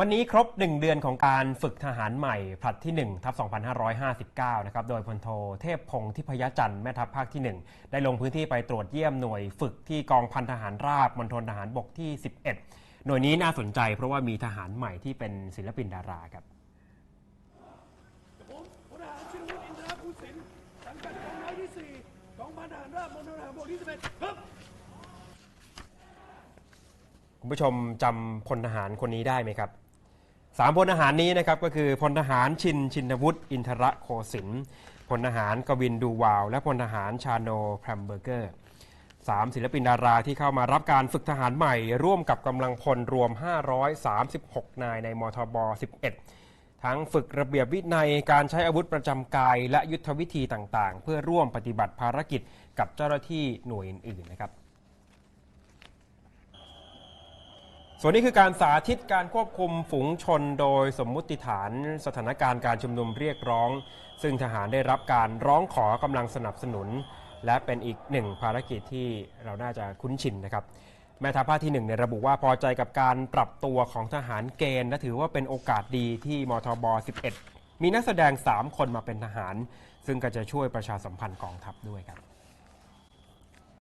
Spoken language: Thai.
วันนี้ครบ 1 เดือนของการฝึกทหารใหม่ผลัดที่ 1 ทับ 2559 นะครับ โดยพลโทเทพพงศ์ทิพยจันทร์แม่ทัพภาคที่ 1 ได้ลงพื้นที่ไปตรวจเยี่ยมหน่วยฝึกที่กองพันทหารราบมณฑลทหารบกที่ 11 หน่วยนี้น่าสนใจเพราะว่ามีทหารใหม่ที่เป็นศิลปินดาราครับผมพลทหารชินวุฒิอินทรภูสินทร์สังกัดกองร้อยที่สี่กองพันทหารราบมณฑลทหารบกที่สิบเอ็ดครับคุณผู้ชมจำพลทหารคนนี้ได้ไหมครับ สามพลทหารนี้นะครับก็คือพลทหารชินชินวุฒิอินทระโคสินพลทหารกวินดูวาว และพลทหารชาโนแพรมเบอร์เกอร์สามศิลปินดาราที่เข้ามารับการฝึกทหารใหม่ ร่วมกับกำลังพลรวม 536 นายในมทบ 11 ทั้งฝึกระเบียบวินัยการใช้อาวุธประจำกาย และยุทธวิธีต่างๆ เพื่อร่วมปฏิบัติภารกิจกับเจ้าหน้าที่หน่วยอื่นๆนะครับ ส่วนนี้คือการสาธิตการควบคุมฝูงชนโดยสมมุติฐานสถานการณ์การชุมนุมเรียกร้อง ซึ่งทหารได้รับการร้องขอกำลังสนับสนุน และเป็นอีกหนึ่งภารกิจที่เราน่าจะคุ้นชินนะครับ แม่ทัพภาคที่หนึ่งเนี่ยระบุว่าพอใจกับการปรับตัวของทหารเกณฑ์และถือว่าเป็นโอกาสดีที่มทบ 11 มีนักแสดง 3 คนมาเป็นทหาร ซึ่งก็จะช่วยประชาสัมพันธ์กองทัพด้วยครับ